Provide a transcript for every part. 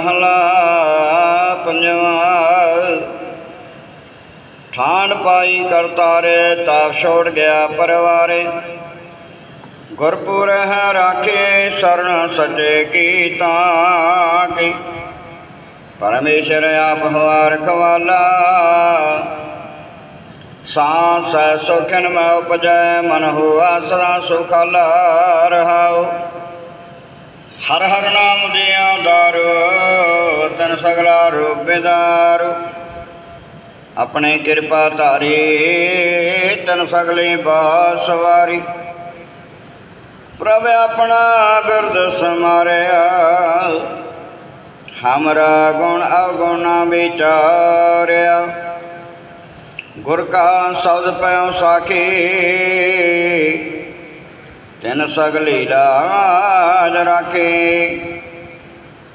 ਮਹਲਾ ਪੰਜਵਾਂ। ਠਾਣ ਪਾਈ ਕਰਤਾਰੇ ਤਾਪ ਛੋੜ ਗਿਆ ਪਰਵਾਰੇ। ਗੁਰਪੁਰ ਹੈ ਰਾਖੇ, ਸਰਨ ਸੱਚੇ ਕੀ ਤਾਂ ਪਰਮੇਸ਼ਰ ਆਪ ਹਵਾ ਰਖਵਾਲਾ ਸਾਂਸ ਹੈ ਸੁਖਨ ਮੈਂ ਉਪਜੈ, ਮਨ ਹੋਆ ਸਦਾ ਸੁਖਾਲਾ ਰਹਾਉ। ਹਰ ਹਰ ਨਾਮ ਦਿਆਂ ਦਾ ਤਨ ਸਗਲਾ ਰੂਪ ਬਿਦਾਰੂ ਆਪਣੇ ਕਿਰਪਾ ਧਾਰੀ, ਤਨ ਸਗਲੇ ਬਾਸਵਾਰੀ ਪ੍ਰਭ ਆਪਣਾ ਬਿਰਦ ਸਮਾਰਿਆ। ਹਮਰਾ ਗੁਣ ਅਵਗੁਣਾ ਵਿਚਾਰਿਆ। ਗੁਰ ਕਾ ਸਬਦ ਪਇਓ ਸਾਖੀ, ਤਿਨ ਸਗਲੀ ਲਾਜ ਰਾਖੇ।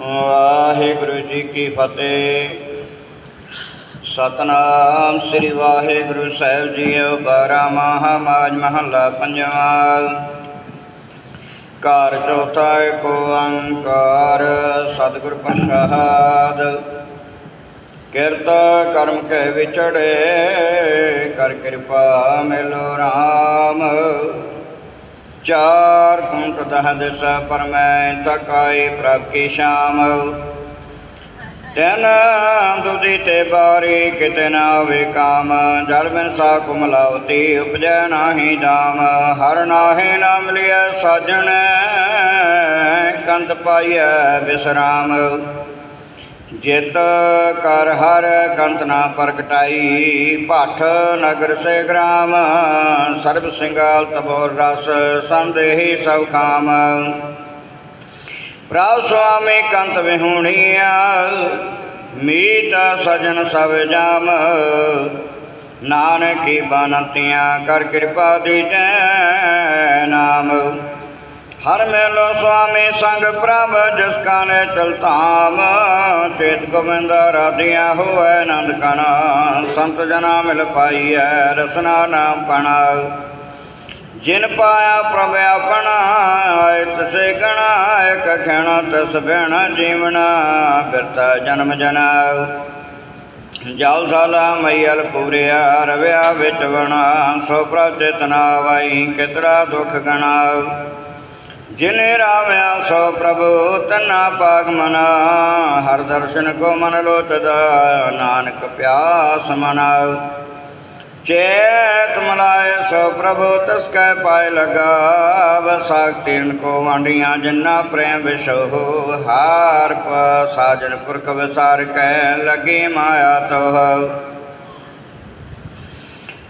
ਵਾਹਿਗੁਰੂ ਜੀ ਕੀ ਫਤਿਹ। ਸਤਨਾਮ ਸ੍ਰੀ ਵਾਹਿਗੁਰੂ ਸਾਹਿਬ ਜੀਓ, ਬਾਰਾ ਮਹਾਮਾਜ ਮਹੱਲਾ ਪੰਜਵਾਂ। ਘਰ ਚੌਥਾ ਏਕ ਓੰਕਾਰ, ਸਤਿਗੁਰ ਪ੍ਰਸਾਦ। ਕਿਰਤ ਕਰਮ ਕੇ ਵਿਚੜੇ, ਕਰ ਕਿਰਪਾ ਮਿਲੋ RAM ਚਾਰ ਕੁੰਟ ਦਹ ਦਿਸ ਪਰਮੈ ਤਕਾਈ ਪ੍ਰਭ ਕੀ ਸ਼ਾਮ। ਤੈਨ ਦੁਦੀ ਤੇ ਬਾਰੀ ਕਿਤੇ ਨਾ ਹੋਵੇ ਕਾਮ, ਜਲ ਬਿਨ ਸਾ ਕੁਮਲਾਵਤੀ ਉਪਜੈ ਨਾਹੀ ਦਾਮ। ਹਰ ਨਾਹੇ ਨਾ ਮਿਲਿਆ ਸਾਜਣ ਕੰਤ ਪਾਈਐ ਬਿਸਰਾਮ। ਜਿਤ ਕਰ ਹਰ ਕੰਤ ਨਾ ਪ੍ਰਗਟਾਈ। ਭੱਠ ਨਗਰ ਸੇ ਗ੍ਰਾਮ, ਸਰਬ ਸਿੰਗਾਲ ਤਬੋਰ ਰਸ ਸੰਦੇਹੀ ਸਭ ਕਾਮ। ਪ੍ਰਭ ਸੁਆਮੀ ਕੰਤ ਵਿਹੂਣੀਆ, ਮੀਤ ਸਜਣ ਸਭ ਜਾਮ। ਨਾਨਕੀ ਬਨਤੀਆਂ ਕਰ ਕਿਰਪਾ ਦੀ ਜੈ ਨਾਮ। ਹਰ ਮੇਲੋ ਸੁਆਮੀ ਸੰਗ ਪ੍ਰਭ, ਜਿਸ ਕਾਨੇ ਚਲਤਾਮ ਚੇਤ ਗੋਬਿੰਦ ਰਾਧਿਆ ਹੋਵੇ ਆਨੰਦ ਕਣਾ। ਸੰਤ ਜਨਾ ਮਿਲ ਪਾਈਐ, ਰਸਨਾ ਨਾਮ ਪਣਾ। ਜਿਨ ਪਾਇਆ ਪ੍ਰਭ ਆਪਣਾ ਆਇ ਤਸੇ ਗਣਾ, ਇਕ ਖੇਣਾ ਤਸ ਬਹਿਣਾ ਜੀਵਣਾ ਬਿਰਤਾ ਜਨਮ ਜਨਾ। ਜਲ ਸਾਲਾ ਮਈਲ ਪੂਰਿਆ, ਰਵਿਆ ਵਿੱਚ ਵਣਾ, ਸੋ ਪ੍ਰਭ ਚੇਤਨਾ ਵਾਈ, ਕਿਤਰਾ ਦੁਖ ਗਣਾ। ਜਿਨੇ ਰਾਵਿਆ ਸੋ ਪ੍ਰਭੂ, ਤਨਾ ਪਾਗ ਮਨਾ। ਹਰ ਦਰਸ਼ਨ ਕੋ ਮਨ ਲੋਚਦਾ, ਨਾਨਕ ਪਿਆਸ ਮਨਾ। ਚੇਤ ਮਲਾਏ ਸੋ ਪ੍ਰਭੂ, ਤਸ ਕੈ ਪਾਇ ਲਗਾ ਵਸਾਕ ਤੀਨ ਕੋ ਵਾਂਡੀਆਂ ਜਿਨਾ ਪ੍ਰੇਮ ਵਿਸ਼ੋ ਹਾਰ ਪ ਸਾਜਨ ਪੁਰਖ ਵਿਸਾਰ ਕੈ, ਲਗੀ ਮਾਇਆ ਤੋਹ।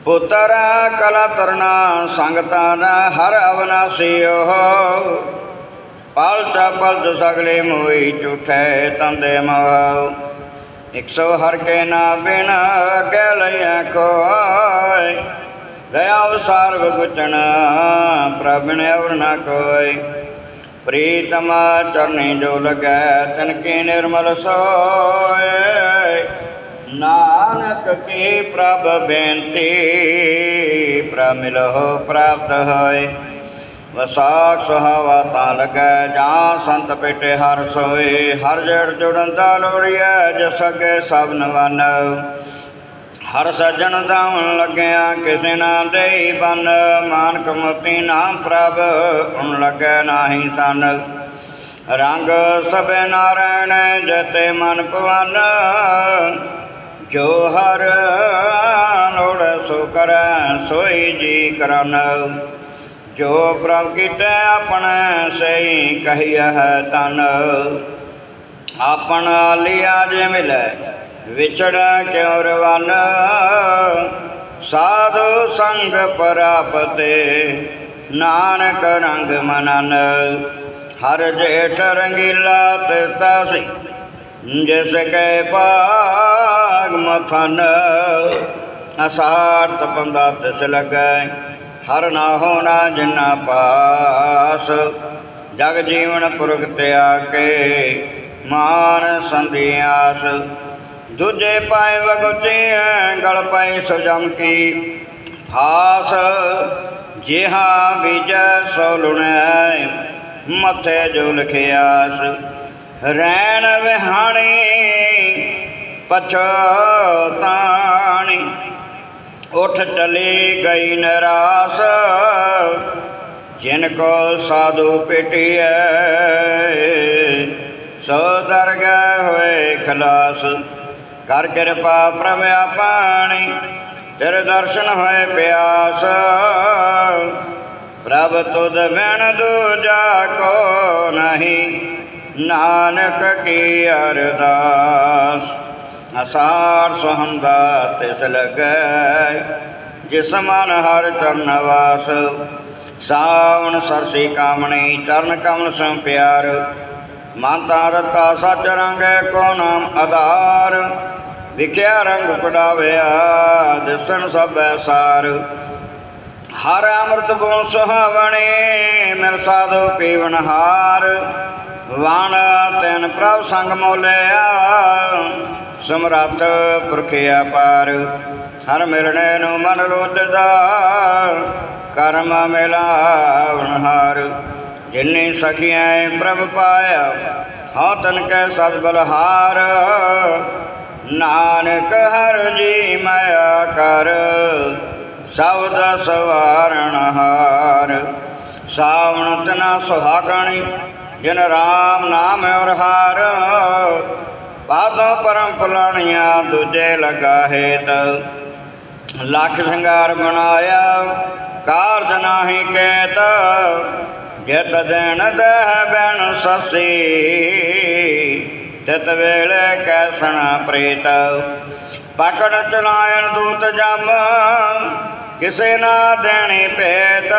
ਪੁੱਤਰ ਕਲਾ ਤਰਨਾ ਸੰਗਤਾਂ ਦਾ ਹਰ ਅਵਨਾਸੀਓ ਪਲ ਚਪਲ ਸਗਲੇ ਮੋਈ ਝੂਠੇ ਤੰਦੇ ਮੋਹ ਇਕ ਸੋ ਹਰ ਕੇ ਨਾ ਬਿਨ ਅਗੇ ਲਿਆ ਕੋਈ ਦਇਆ ਵਸਾਰ ਵਗੁਚਣ ਪ੍ਰਭ ਅਵਰ ਔਰ ਨਾ ਕੋਈ ਪ੍ਰੀਤਮ ਚਰਨੀ ਜੋ ਲਗੈ ਤਨ ਕੀ ਨਿਰਮਲ ਸੋਏ। ਨਾਨਕ ਕੀ ਪ੍ਰਭ ਬੇਨਤੀ, ਪ੍ਰਭ ਮਿਲੋ ਪ੍ਰਾਪਤ ਹੋਏ। ਵਸਾਖ ਸੁਹਾਵਾ ਤਾਂ ਲਗੈ, ਜਾਂ ਸੰਤ ਪੇਟੇ ਹਰ ਸੋਏ। ਹਰ ਜੜ ਜੁੜਨ ਦਾ ਲੋੜੀਐ ਜਿਸ ਅਗੇ ਸਭ ਨਵਨ। ਹਰ ਸੱਜਣ ਦਾਵਣ ਲੱਗਿਆ, ਕਿਸੇ ਨਾ ਦੇਈ ਬਨ। ਮਾਨਕ ਮੋਤੀ ਨਾਮ ਪ੍ਰਭ ਉਨ ਲੱਗੈ ਨਾਹੀ ਸਨ। ਰੰਗ ਸਭੇ ਨਾਰਾਇਣ, ਜਤੇ ਮਨ ਪਵਨ ਜੋ ਹਰ ਲੋੜ ਸੋ ਕਰੈ, ਸੋਈ ਜੀ ਕਰਨ। ਜੋ ਪ੍ਰਭ ਕੀਤੇ ਆਪਣੇ, ਸਹੀ ਕਹੀਐ ਤਨ। ਆਪਣਾ ਲਿਆ ਜੇ ਮਿਲੈ, ਵਿਛੜ ਕਿਉ ਰਵਨ? ਸਾਧੂ ਸੰਗ ਪ੍ਰਾਪਤੇ, ਨਾਨਕ ਰੰਗ ਮਨਨ। ਹਰ ਜੇਠ ਰੰਗੀਲਾ ਤੇ ਤਾਸੀ ਜਿਸ ਕੈ ਭਾਗ ਮਥਨ ਅਸਾਰ ਤਪੰਦਾ ਤਿਸ ਲੱਗੈ, ਹਰ ਨਾ ਹੋਣਾ ਜਿਨਾ ਪਾਸ। ਜਗ ਜੀਵਨ ਪੁਰਖ ਤਿਆ ਕੇ ਮਾਨ ਸੰਧਿਆਸ ਦੂਜੇ ਪਾਏ ਵਗੁਚੇ ਗਲ ਪਾਏ ਸੁਜਮ ਕੀ ਫਾਸ। ਜਿਹਾ ਬੀਜੈ ਸੋ ਲੁਣੈ, ਮੱਥੇ ਜੋ ਲਿਖਿਆਸ। ਰੈਣ ਵਿਹਾਣੀ, ਪਛਤਾਣੀ। ਉਠ ਚਲੀ ਗਈ ਨਰਾਸ, ਜਿਨ ਕੋ ਸਾਧੂ ਪਿਟਿਐ, ਸੋ ਦਰਗਹਿ ਹੋਏ ਖਲਾਸ। ਕਰ ਕਿਰਪਾ ਪ੍ਰਭ ਆਪਾਣੀ, ਤੇਰੇ ਦਰਸ਼ਨ ਹੋਏ ਪਿਆਸ। ਪ੍ਰਭ ਤੁਧ ਬਿਨ ਦੂਜਾ ਕੋ ਨਹੀਂ ਨਾਨਕ ਕੀ ਅਰਦਾਸ? ਅਸਾਰ ਸੁਹੰਦਾ ਤਿਸ ਲੱਗੈ, ਜਿਸ ਮਨ ਹਰ ਚਰਨ ਵਾਸ। ਸਾਵਣ ਸਰਸੀ ਕਾਮਣੀ, ਚਰਨ ਕਮਲ ਸੰ ਪਿਆਰ। ਮਾਤਾ ਰਤਾ ਸੱਚ ਰੰਗੈ ਕੋ ਨਾਮ ਆਧਾਰ। ਵਿਖਿਆ ਰੰਗ ਪੜਾਵਿਆ ਦਿਸਣ ਸਭੈ ਸਾਰ। ਹਰ ਅੰਮ੍ਰਿਤ ਗੁਣ ਸੁਹਾਵਣੇ, ਮਿਲ ਸਾਧੂ ਪੀਵਨ ਹਾਰ। ਵਣ ਤੈਨ ਪ੍ਰਭ ਸੰਗ ਮੋਲਿਆ, ਸਮਰੱਥ ਪੁਰਖਿਆ ਪਾਰ। ਹਰ ਮਿਲਣੇ ਨੂੰ ਮਨ ਰੋਜਦਾ ਕਰਮ ਮਿਲਾਵਣ ਹਾਰ ਜਿਨੇ ਸਖੀਆਂ ਪ੍ਰਭ ਪਾਇਆ, ਹਉ ਤਨ ਕੈ ਸਦ ਬਲਹਾਰ। ਨਾਨਕ ਹਰ ਜੀ ਮਾਇਆ ਕਰ ਸਬਦ ਸਵਾਰਣ ਹਾਰ। ਸਾਵਣ ਤਨਾ ਸੁਹਾਗਣੀ ਜਿਨ ਰਾਮ ਨਾਮ ਔਰ ਹਾਰ ਪਾਦੋਂ ਪਰਮ ਪਲਾਣੀਆਂ ਦੂਜੇ ਲਗਾ ਹੇਤ। ਲੱਖ ਸ਼ਿੰਗਾਰ ਬਣਾਇਆ, ਕਾਰਜ ਨਾਹੀ ਕੇਤ, ਜਿਤ ਦੇਣ ਦਹਿ ਬੈਣ ਸਸੀ। ਤਿਤ ਵੇਲੇ ਕੈਸਣਾ ਪ੍ਰੇਤ। ਪਕੜ ਚਲਾਇਣ ਦੂਤ ਜਮ, ਕਿਸੇ ਨਾ ਦੇਣੀ ਭੇਤ।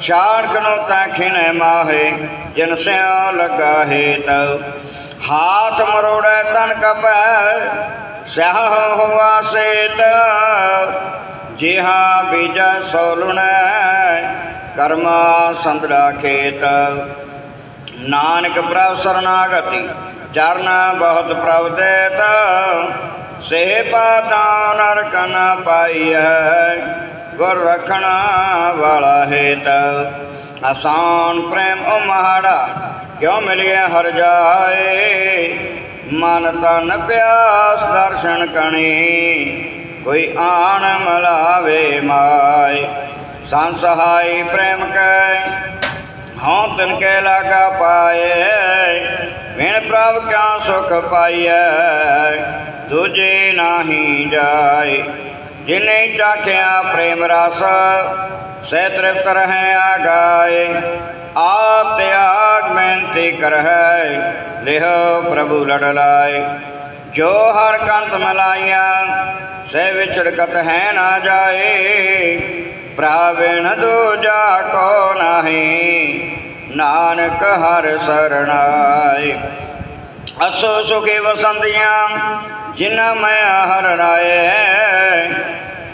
ਛਾੜਕ ਨੂੰ ਤਾਂ ਖਿਨੇ ਮਾਹੇ, ਜਿਨ ਸਿਉ ਲਗਾ ਹੇਤ। ਹਾਥ ਮਰੋੜੈ ਤਨ ਕਪੈ ਸਹ ਹੋਵਾ ਸੇਤ। ਜਿਹਾ ਬੀਜ ਸੋਲੁਣੈ ਕਰਮਾ ਸੰਦਰਾ ਖੇਤ। ਨਾਨਕ ਪ੍ਰਭ ਸਰਨਾਗਤੀ, ਚਰਨ ਬਹੁਤ ਪ੍ਰਭ ਦੇਤ। ਸੇ ਪਾਤਾ ਨਰਕ ਨ ਪਾਈਐ। ਗੁਰ ਰਖਣਾ ਵਾਲਾ ਹੇਤ। ਆਸਾਨ ਪ੍ਰੇਮ ਉਹ ਮਹਾੜਾ ਕਿਉ ਮਿਲਿਆ ਹਰ ਜਾਏ? ਮਨ ਤਨ ਪਿਆਸ ਦਰਸ਼ਨ ਕਣੀ, ਕੋਈ ਆਣ ਮਲਾਵੇ ਮਾਏ। ਸੰਸਹਾਈ ਪ੍ਰੇਮ ਕੈ, ਹਉ ਤਨ ਕੇ ਲਾਗਾ ਪਾਏ। ਵਿਣ ਪ੍ਰਭ ਕਿਆ ਸੁਖ ਪਾਈਐ ਤੁਝੇ ਨਾਹੀ ਜਾਏ। ਜਿਨੇ ਚਾਖਿਆ ਪ੍ਰੇਮ ਰਸ, ਸੇ ਤ੍ਰਿਪਤ ਰਹਿ ਆਗਾਏ। ਆਪ ਤਿਆਗ ਮਿਹਨਤੀ ਕਰਹਿ, ਲਿਹ ਪ੍ਰਭੂ ਲੜ ਲਾਏ। ਜੋ ਹਰ ਕੰਤ ਮਲਾਈਆਂ, ਸੇ ਵਿਚਰਕਤ ਹੈ ਨਾ ਜਾਏ। ਪ੍ਰਾਵਿਣ ਦੂਜਾ ਕੋ ਨਹੀਂ, ਨਾਨਕ ਹਰ ਸਰਣਾਏ। ਅਸੋ ਸੁਖੇ ਵਸੰਦੀਆਂ ਜਿਨਾ ਮੈਂ ਹਰ ਰਾਏ।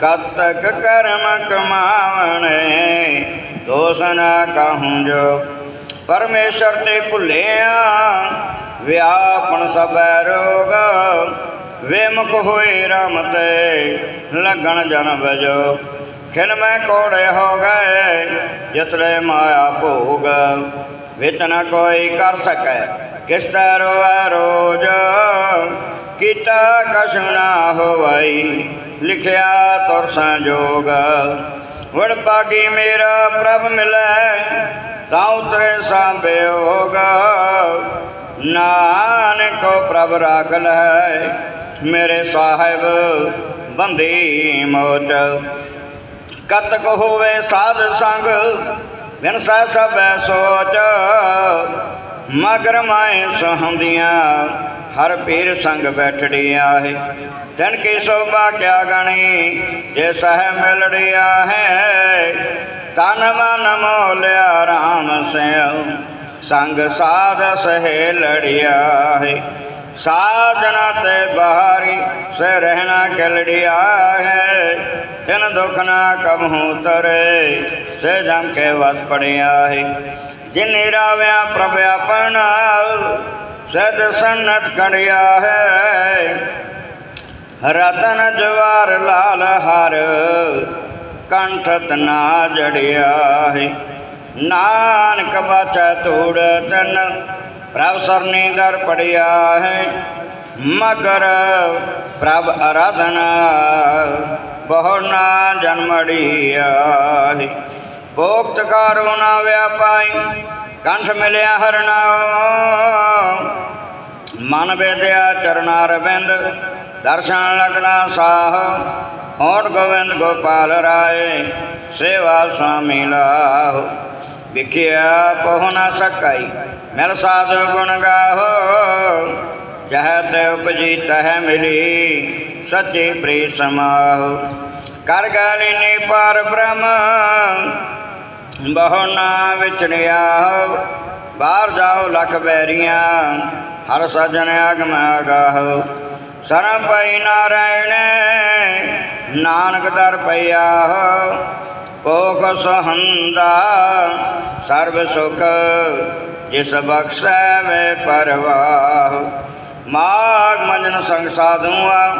ਕਤਕ ਕਰਮ ਕਮਾਵਣੇ ਦੋਸ ਨਾ ਕਹੂੰ ਜੋ। ਪਰਮੇਸ਼ਰ ਤੇ ਭੁੱਲਿਆ, ਵਿਆਪਨ ਸਭੈ ਰੋਗ। ਵਿਮੁਖ ਹੋਏ ਰਾਮ ਤੇ ਲੱਗਣ ਜਨਮ ਵਜੋ ਖਿਨ ਮੈਂ ਕੋੜੇ ਹੋ ਗਏ, ਜਿਤਲੇ ਮਾਇਆ ਭੋਗ। ਵਿੱਚ ਨ ਕੋਈ ਕਰ ਸਕੈ ਕਿਸ ਤੈ ਰੋਐ ਰੋਜ। ਕੀਤਾ ਕਛ ਨਾ ਹੋਵਈ ਲਿਖਿਆ ਤੁਰ ਸੰਜੋਗ। ਵੜ ਪਾਗੀ ਮੇਰਾ ਪ੍ਰਭ ਮਿਲੈ, ਤਾਂ ਉਤਰੇ ਸੰਬਿਓਗ ਨਾਨਕੋ ਪ੍ਰਭ ਰਾਖ ਲੈ, ਮੇਰੇ ਸਾਹਿਬ ਬੰਦੀ ਮੋਚ। ਕਤਕ ਹੋਵੇ ਸਾਧ ਸੰਗ, ਬਿਨ ਸਾ ਸਭੈ ਸੋਚ। ਮਗਰ ਮਾਏ ਸਹੰਦੀਆਂ ਹਰ ਪੀਰ ਸੰਗ ਬੈਠੜੀ ਹੈ। ਤਨ ਕੀ ਸੋਭਾ ਕਿਆ ਗਣੀ, ਜੇ ਸਹਿ ਮਿਲੜੀ ਹੈ। ਤਨ ਮਨ ਮੋਲਿਆ RAM ਸਿਉ, ਸੰਗ ਸਾਧ ਸਹਿ ਲੜਿਆ ਹੈ। ਸਾਧਨਾ ਤੇ ਬਹਾਰੀ ਸੇ ਰਹਿਣਾ ਕਲੜਿਆ ਹੈ। ਤਿਨ ਦੁਖ ਨਾ ਕਬਹੂ ਤਰੇ, ਸੇ ਜਮ ਕੇ ਵਸ ਪੜਿਆ ਹੈ। ਜਿਨੇ ਰਾਵਿਆ ਪ੍ਰਭ ਆਪਣਾ ਸਦ ਸੰਨਤ ਕੜਿਆ ਹੈ। ਰਤਨ ਜਵਾਰ ਲਾਲ ਹਰ, ਕੰਠਤ ਨਾ ਜੜਿਆ ਹੈ। ਨਾਨਕ ਬਾਚਾ ਧੂੜ ਤਨ, ਪ੍ਰਭ ਸਰਨੀ ਦਰ ਪੜਿਆ ਹੈ। ਮਗਰ ਪ੍ਰਭ ਅਰਾਧਨਾ, ਬਹੁ ਨਾ ਜਨਮੜਿਆ ਹੈ। ਭੋਗਤ ਕਾਰੋ ਨਾ ਵਿਆਪਾਈ ਕੰਠ ਮਿਲਿਆ ਹਰਨਾ। ਮਨ ਬੇਦਿਆ ਚਰਨਾ ਰਵਿੰਦ, ਦਰਸ਼ਨ ਲਗਣਾ ਸਾਹ। ਹੋਣ ਗੋਵਿੰਦ ਗੋਪਾਲ ਰਾਏ, ਸੇਵਾ ਸੁਆਮੀ ਲਾਹ। ਵਿਖਿਆ ਪਹੁ ਨਾ ਸਕਾਈ, ਮਿਲ ਸਾਧੂ ਗੁਣ ਗਾਹੋ। ਜਹ ਤੇ ਉਪਜੀ ਤਹ ਮਿਲੀ, ਸੱਚੇ ਪ੍ਰੀ ਸਮਾਹੋ। ਕਰ ਗਾਲੀ ਗਾਲਿਨੀ ਪਾਰ ਬ੍ਰਹਮ ਬਹੁ ਨਾ ਵਿਚੜਿਆ ਬਾਹਰ ਜਾਓ ਲਖ ਬੈਰੀਆਂ, ਹਰ ਸਜਣ ਅਗਮ ਅਗਾਹੋ ਸਰਮ ਪਈ ਨਾਰਾਇਣ ਨਾਨਕ ਦਰ ਪਈਆ ਭੋਗ ਸਹੰਦਾ, ਸਰਬ ਸੁਖ, ਜਿਸ ਬਖਸ਼ੈ ਵੇ ਪਰਵਾਹ। ਮਾਗ ਮੰਜਨ ਸੰਗ ਸਾਧੂਆ,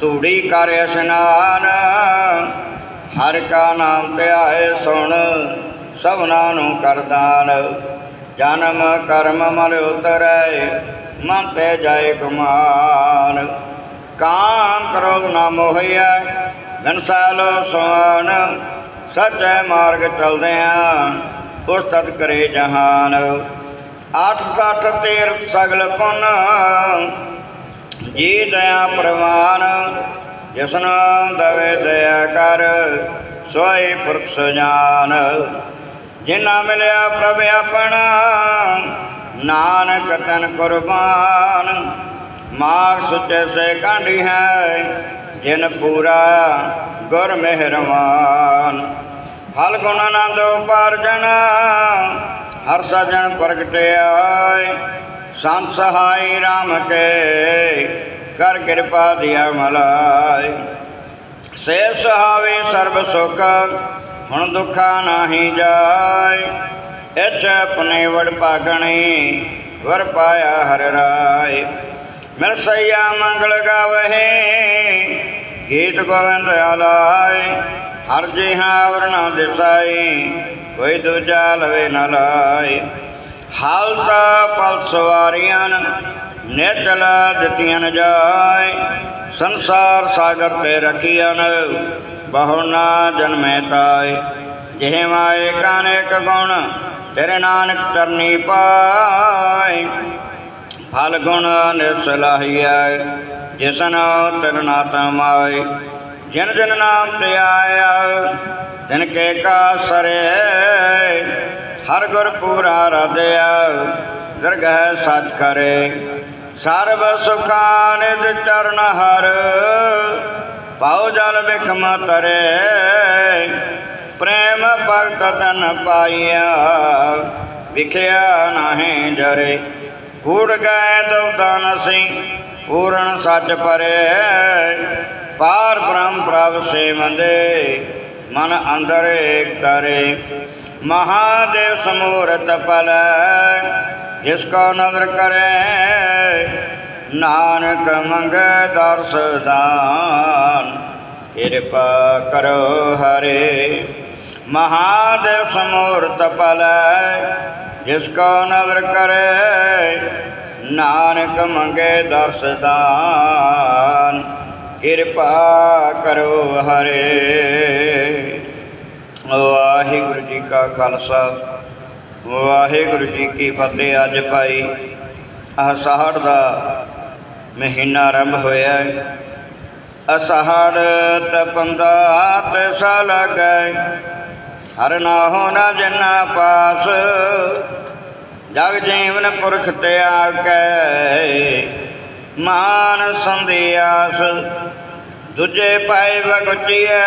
ਧੂੜੀ ਕਰ ਇਸ਼ਨਾਨ। ਹਰ ਕਾ ਨਾਮ ਧਿਆਏ ਸੁਣ, ਸਭਨਾ ਨੂੰ ਕਰਦਾਨ ਜਨਮ ਕਰਮ ਮਲ ਉਤਰੈ, ਮਨ ਤੇ ਜਾਏ ਗੁਮਾਨ। ਕਾਮ ਕ੍ਰੋਧ ਨਾ ਮੋਹਿਆ ਬਿਨਸਾਲੋ ਸੋਨ ਸੱਚੇ ਮਾਰਗ ਚਲਦਿਆਂ ਉਸ ਤਤ ਕਰੇ ਜਹਾਨ। ਆਠ ਸੱਠ ਤੀਰਥ ਸਗਲ ਪੁੰਨ, ਜੀ ਦਇਆ ਪ੍ਰਵਾਨ। ਜਿਸਨ ਦਵੇ ਦਇਆ ਕਰ, ਸੋਈ ਪੁਰਖ ਸੁਜਾਨ। ਜਿਨਾ ਮਿਲਿਆ ਪ੍ਰਭ ਆਪਣਾ, ਨਾਨਕ ਤਨ ਕੁਰਬਾਨ। ਮਾਗ ਸੁਚੇ ਸੇ ਕਾਂਢੀ ਹੈ, ਜਿਨ ਪੂਰਾ ਗੁਰ ਮਿਹਰਮਾਨ ਫਲ ਗੁਣ ਆਨੰਦ ਉਪਾਰਜਨ, ਹਰ ਸਜਣ ਪ੍ਰਗਟਿਆਏ। ਸੰਤ ਸਹਾਈ RAM ਕੇ ਕਰ ਕਿਰਪਾ ਦਿਆ ਮਲਾਇ ਸੇ ਸਹਾਵੇ ਸਰਬ ਸੁਖ, ਹੁਣ ਦੁਖਾ ਨਾਹੀ ਜਾਏ। ਇਛ ਆਪਣੇ ਵਡ ਪਾਗਣੀ ਵਰ ਪਾਇਆ ਹਰ ਰਾਏ। ਮਿਲ ਸਈਆ ਮੰਗਲ ਗਾਵਹਿ, ਗੀਤ ਗੋਵਿੰਦ ਆਲਾਏ। ਹਰ ਜਿਹਾ ਵਰਣਾ ਦਿਸਾਈ ਕੋਈ ਦੂਜਾ ਲਵੇ ਨ ਲਾਏ। ਹਾਲਤਾ ਪਲ ਸਵਾਰੀਆਂ ਨਿਚਲ ਦਿੱਤੀਆਂ ਨ ਜਾਏ, ਸੰਸਾਰ ਸਾਗਰ ਤੇ ਰਖੀਆਂ ਬਹੁ ਨਾ ਜਨਮੈ ਤਾਏ। ਜਿਹ ਮਾਏ ਕਾਨੇਕ ਗੁਣ, ਤੇਰੇ ਨਾਨਕ ਤਰਨੀ ਪਾਏ। ਫਲ ਗੁਣ ਨਿਸਲਾਹੀਐ ਜਿਸਨ ਤਿਨ ਨਾ ਤਮਾਏ। ਜਿਨ ਜਿਨ ਨਾਮ ਤੇ ਆਇਆ, ਤਿਨ ਕੇ ਕਾ ਸਰੇ। ਹਰ ਗੁਰ ਪੂਰਾ ਰਾਧਿਆ ਦਰਗਹਿ ਸਚ ਕਰੇ। ਸਰਬ ਸੁਖਾਂ ਨਿਜ ਚਰਨ ਹਰ, ਪਾਉ ਜਲ ਵਿਖਮ ਤਰੇ ਪ੍ਰੇਮ ਭਗਤ ਤਨ ਪਾਈਆ ਵਿਖਿਆ ਨਾਹੀਂ ਜਰੇ। ਕੂੜ ਗਏ ਦੁਦਾਨ ਸਿੰਘ ਪੂਰਨ ਸੱਚ ਪਰੇ। ਪਾਰ ਬ੍ਰਹਮ ਪ੍ਰਭ ਸੇ ਮਨ ਅੰਦਰ ਏਕ ਤਰੇ। ਮਹਾਦੇਵ ਸਮੂਰਤ ਪਲ, ਜਿਸ ਕੋ ਨਦਰ ਕਰੇ ਨਾਨਕ ਮੰਗੈ ਦਰਸ ਦਾਨ। ਕਿਰਪਾ ਕਰੋ ਹਰੇ। ਮਹਾਦੇਵ ਸਮੂਰਤ ਪਲੈ ਜਿਸ ਕੋ ਨਦਰ ਕਰੇ, ਨਾਨਕ ਮੰਗੇ ਦਰਸ ਦਾਨ। ਕਿਰਪਾ ਕਰੋ ਹਰੇ। ਵਾਹਿਗੁਰੂ ਜੀ ਕਾ ਖਾਲਸਾ, ਵਾਹਿਗੁਰੂ ਜੀ ਕੀ ਫਤਿਹ ਅੱਜ ਭਾਈ। ਅਸਾਹੜ ਦਾ ਮਹੀਨਾ ਆਰੰਭ ਹੋਇਆ ਹੈ। ਅਸਹੜ ਤਪੰਦਾ ਸਾ ਲੱਗੈ ਹਰ ਨਾ ਹੋਣਾ ਜਨਾ ਪਾਸ। ਜਗ ਜੀਵਨ ਪੁਰਖ ਤੇ ਆਕੈ ਮਾਨ ਸੰਦਿਆਸ ਦੂਜੇ ਪਾਏ ਬਗੁਚੀਐ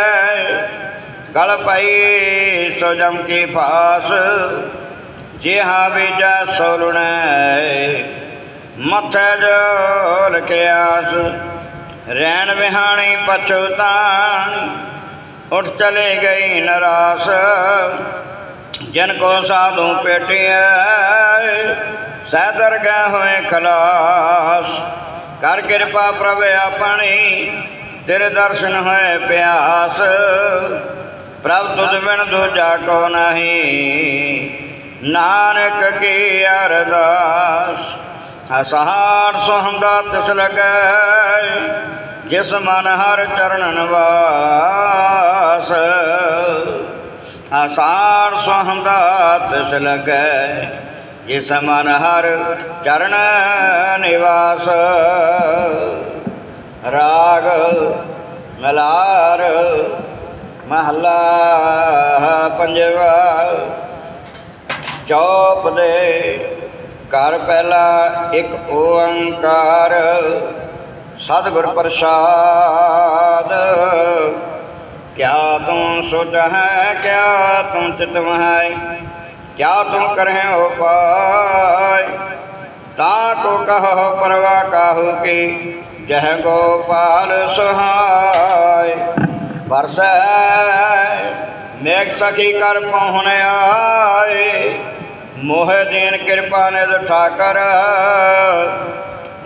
ਗਲ ਪਾਈ ਸੋ ਜਮ ਕੀ ਫਾਸ। ਜਿਹਾ ਬੀਜਾ ਸੋਲਣੈ ਮੱਥੇ ਜੋ ਲਖਿਆਸ ਰਹਿਣ ਵਿਹਾਣੀ ਪਛਤਾਣੀ, ਉਠ ਚਲੇ ਗਈ ਨਰਾਸ। ਜਨ ਕੋ ਸਾਧੂ ਪੇਟਿਆ ਸਹਿਦਰ ਗਏ ਹੋਏ ਖਲਾਸ। ਕਰ ਕਿਰਪਾ ਪ੍ਰਭ ਆਪਣੀ, ਤੇਰੇ ਦਰਸ਼ਨ ਹੋਏ ਪਿਆਸ। ਪ੍ਰਭ ਤੁਧ ਬਿਨ ਦੂਜਾ ਕੋ ਨਹੀਂ, ਨਾਨਕ ਕੀ ਅਰਦਾਸ। ਅਸਹਾਰ ਸੁਹੰਦਾ ਤਿਸ ਲਗੈ, ਜਿਸ ਮਨ ਹਰ ਚਰਨ ਨਿਵਾਸ ਆਸਾਰ ਸੁਹੰਦਾ ਤਿਸ ਲਗੈ, ਜਿਸ ਮਨ ਹਰ ਚਰਨ ਨਿਵਾਸ। ਰਾਗ ਮਲਾਰ ਮਹੱਲਾ ਪੰਜਵਾ, ਚੌਪ ਦੇ ਘਰ ਪਹਿਲਾ ਇੱਕ ਓੰਕਾਰ, ਸਤਿਗੁਰ ਪ੍ਰਸਾਦ। ਕਿਆ ਤੂੰ ਸੁਧ ਹੈ, ਕਿਆ ਤੂੰ ਚਿਤਵ ਹੈ ਕਿਆ ਤੂੰ ਕਰਹਿ ਹੋ ਪਾਇ ਤਾ ਕੋ ਕਹੋ ਪਰਵਾ ਕਾਹੂ ਕੀ, ਜਹ ਗੋਪਾਲ ਸੁਹਾਇ ਵਰਸੈ ਮੇਘ ਸਖੀ ਕਰ ਪਹੁਣ ਆਏ। ਮੋਹ ਦੇਨ ਕਿਰਪਾ ਨਿਧ ਠਾਕਰ,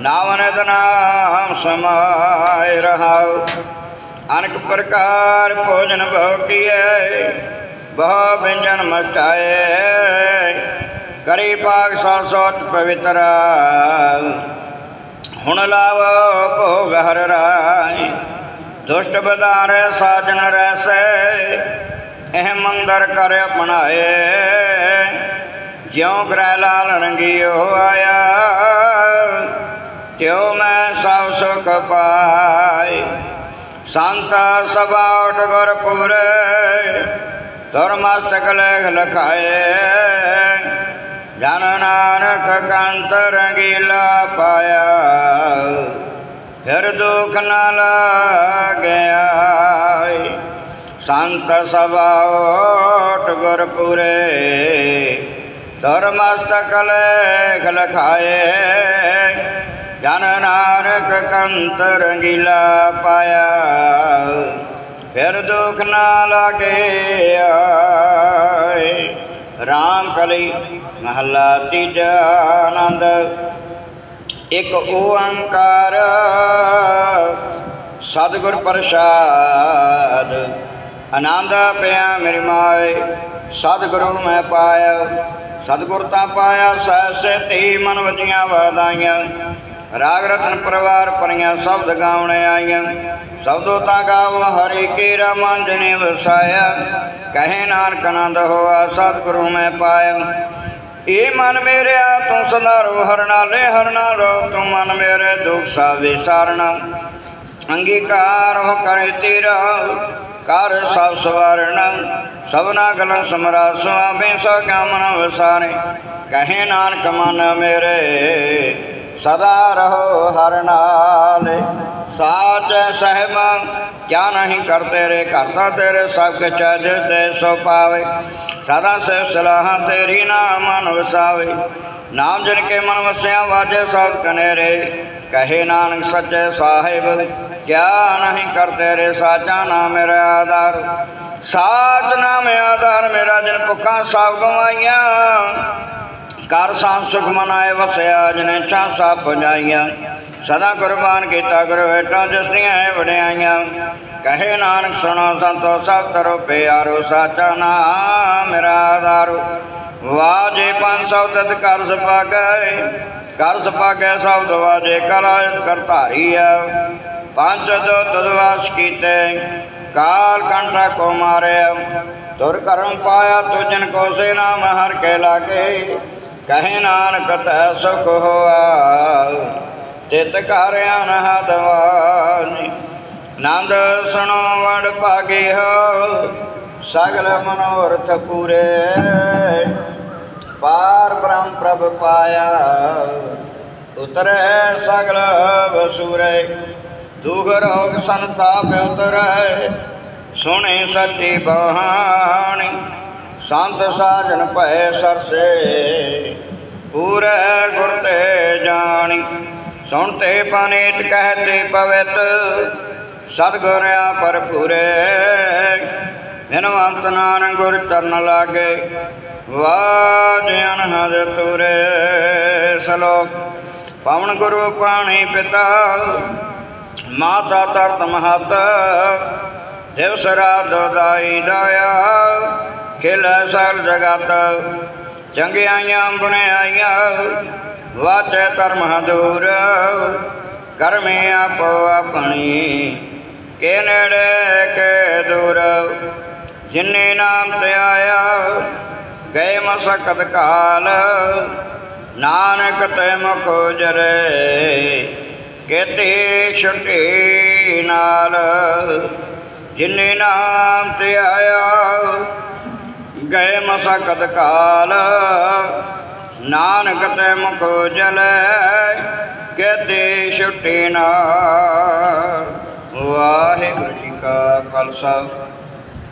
ਨਾਮ ਨਿਧ ਨਾਮ ਸਮਾਇ ਰਹਾਉ। ਅਨਕ ਪ੍ਰਕਾਰ ਭੋਜਨ ਭਉ ਕੀਐ, ਬਹੁ ਵਿੰਜਨ ਮਸਟਾਏ ਕਰੀ ਪਾਕ ਸਲ ਪਵਿੱਤਰ। ਹੁਣ ਲਾਵੋ ਭੋਗ ਹਰ ਰਾਈ ਦੁਸ਼ਟ ਬਦਾਰ ਸਾਜਨ ਰੈਸੈ, ਇਹ ਮੰਦਰ ਕਰ ਅਪਣਾਏ। ਜਿਉ ਗ੍ਰਹਿ ਲਾਲ ਰੰਗਿਓ ਆਇਆ, ਤਿਉ ਮੈਂ ਸਭ ਸੁਖ ਪਾਈ ਸੰਤ ਸਭਾ ਉਠ ਗੁਰ ਪੁਰੇ, ਤੁਰ ਮਸਤਕ ਲੇਖ ਲਖਾਏ। ਜਨ ਨਾਨਕ ਕੰਤ ਰੰਗੀਲਾ ਪਾਇਆ, ਫਿਰ ਦੁਖ ਨਾ ਲੱਗਿਆ ਸੰਤ ਸਭਾ ਓਟ ਗੁਰਪੁਰੇ ਤੁਰ ਮਸਤਕ ਖਲ ਖਾਏ ਜਨ ਨਾਨਕ ਕੰਤ ਰੰਗੀਲਾ ਪਾਇਆ ਫਿਰ ਦੁਖ ਨਾ ਲੱਗਿਆ ਰਾਮ ਕਲੀ ਮਹੱਲਾ ਤੀਜਾ ਆਨੰਦ, ਇੱਕ ਓੰਕਾਰ ਸਤਿਗੁਰ ਪ੍ਰਸਾਦ, ਆਨੰਦ ਪਿਆ ਮੇਰੀ ਮਾਏ, ਸਤਿਗੁਰੂ ਮੈਂ ਪਾਇਆ। ਸਤਿਗੁਰ ਤਾਂ ਪਾਇਆ ਸਹਿ ਤੀ ਮਨ ਵਜੀਆਂ ਵਾਦਾਈਆਂ। ਰਾਗ ਰਤਨ ਪਰਿਵਾਰ ਪਰੀਆਂ ਸ਼ਬਦ ਗਾਉਣੇ ਆਈਆਂ। ਸਬਦੋ ਤਾਂ ਗਾਵ ਹਰੀ ਕੀ ਰਮਨ ਜਨੇ ਵਸਾਇਆ। ਕਹੇ ਨਾਨਕ ਆਨੰਦ ਹੋਆ ਸਤਿਗੁਰੂ ਮੈਂ ਪਾਇਆ। ਇਹ ਮਨ ਮੇਰਿਆ ਤੂੰ ਸਦਾ ਰੋ ਹਰਣਾ ਹਰਨਾ ਹਰਣਾ ਰੋ ਤੂੰ ਮਨ ਮੇਰੇ ਦੁਖ ਸਾ ਵਿਸਾਰਣਾ ਅੰਗੀਕਾਰ ਹੋ ਕਰੇ ਤੇਰਾ। ਕਰ ਸਭ ਸਵਾਰਣਾ ਸਭਨਾ ਗਲਾਂ ਸਮਰਾ ਸੁਆਬੇ ਸੋ ਕਾਮਨ ਵਸਾਰੇ ਕਹੇ ਨਾਨਕ ਮਨ ਮੇਰੇ, ਸਦਾ ਰਹੋ ਹਰ ਨਾਲ। ਸਾਚ ਸਹਿਬ, ਕਿਆ ਨਹੀਂ ਕਰ ਤੇਰੇ ਕਰਤਾ ਤੇਰੇ ਸਭ ਚਜ ਤੇ ਸੋ ਪਾਵੇ। ਸਦਾ ਸੇ ਸਲਾਹ ਤੇਰੀ ਨਾਮ ਮਨ ਵਸਾਵੇ। ਨਾਮ ਜਨ ਕੇ ਮਨ ਵਸਿਆ, ਵਾਜੇ ਸਭ ਕਨੇਰੇ। ਕਹੇ ਨਾਨਕ ਸੱਚੇ ਸਾਹਿਬ ਕਿਆ ਨਹੀਂ ਕਰ ਰੇ ਸਾਚਾ ਨਾਮ ਮੇਰਾ ਆਧਾਰ? ਸਾਚ ਨਾਮ ਆਧਾਰ, ਮੇਰਾ ਜਿਨ ਭੁੱਖਾਂ ਸਭ ਗਵਾਈਆਂ। ਕਰ ਸਾਂ ਸੁਖ ਮਨਾਏ ਵਸਿਆ, ਜਨੇ ਛਾਂ ਸਭ ਪੁਜਾਈਆਂ ਸਦਾ ਕੁਰਬਾਨ ਕੀਤਾ ਗੁਰ ਵੇਟਾਂ ਜਿਸ ਦੀਆਂ ਹੈ ਵਡਿਆਈਆਂ। ਕਹੇ ਨਾਨਕ, ਸੁਣੋ ਸੰਤੋ, ਸਭ ਤਰੋ ਪਿਆਰੋ ਸਾਚਾ ਨਾਮ ਮੇਰਾ ਆਧਾਰੋ। ਵਾਜੇ ਪੰਜ ਸੌ ਤਤ ਕਰ ਸਪਾਗੈ ਕਰ ਸਪਾਗੈ ਸਬਦ ਵਾਜੇ ਕਲਾਇਤ ਕਰ ਧਾਰੀ ਆ। ਪੰਜ ਦੋ ਤਦਵਾਸ ਕੀਤੇ। ਕਾਲ ਕੰਟਾ ਕੋ ਮਾਰਿਆ। ਤੁਰ ਕਰਮ ਪਾਇਆ ਤੁਜਨ ਕੋ ਸੇ ਨਾਮ ਹਰ ਕੇ ਲਾਗੇ। ਕਹੇ ਨਾਨਕ ਤੈ ਸੁਖ ਹੋਆ ਤਿਤ ਘਰ ਅਨਹਦ ਵਾਨੀ ਨੰਦ ਸੁਣੋ ਵਡ ਭਾਗੇ ਹੋ ਸਗਲ ਮਨੋਰਥ ਪੂਰੇ। ਪਾਰ ਬ੍ਰਹਮ ਪ੍ਰਭ ਪਾਇਆ, ਉਤਰੈ ਸਗਲ ਵਸੂਰੇ ਦੁਖ ਰੋਗ ਸੰਤਾਪ ਉਤਰੈ ਸੁਣੇ ਸੱਚੀ ਬਹਾਣੀ ਸੰਤ ਸਾਜਨ ਭੈ ਸਰਸੇ। ਪੂਰੇ ਗੁਰ ਤੇ ਜਾਣੀ, ਸੁਣ ਤੇ ਪਨੀਤ ਕਹਤੇ ਪਵਿਤ। ਸਤਿਗੁਰ ਪਰ ਪੂਰੇ ਬਿਨਵੰਤ ਨਾਨਕ ਗੁਰ ਚਰਨ ਲਾਗੇ, ਵਾਜ ਅਨਹਦ ਤੁਰੇ। ਸਲੋਕ, ਪਵਨ ਗੁਰੂ ਪਾਣੀ ਪਿਤਾ। ਮਾਤਾ ਤਰਤ ਮਹਤ ਦਿਵਸ ਰਾਤ ਦਾਈ ਦਾਇਆ, ਖਿਲੈ ਸਰ ਜਗਤ, ਚੰਗਿਆਈਆਂ ਬੁਣਿਆਈਆਂ ਵਾਚੈ ਧਰਮ ਹਦੂਰ, ਕਰਮੇ ਆਪੋ ਆਪਣੀ, ਕੇ ਨੇੜੇ ਕੇ ਦੂਰ, ਜਿਨੇ ਨਾਮ ਤੇ ਆਇਆ, ਗਏ ਮਸਕਤ ਕਾਲ, ਨਾਨਕ ਤੇ ਮੁਖ ਜਰੇ ਕੇਤੇ ਛੁੱਟੀ ਨਾਲ, ਜਿਨੇ ਨਾਮ ਤੇ ਆਇਆ, ਗਏ ਮਸਕਤ ਕਾਲ। ਨਾਨਕ ਤੇ ਮੁਖ ਜਲੇ ਕੇਤੇ ਛੁੱਟੀ ਨਾਲ। ਵਾਹਿਗੁਰੂ ਜੀ ਕਾ ਖਾਲਸਾ,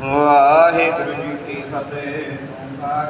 ਵਾਹਿਗੁਰੂ ਜੀ ਕੀ ਫਤਿਹ।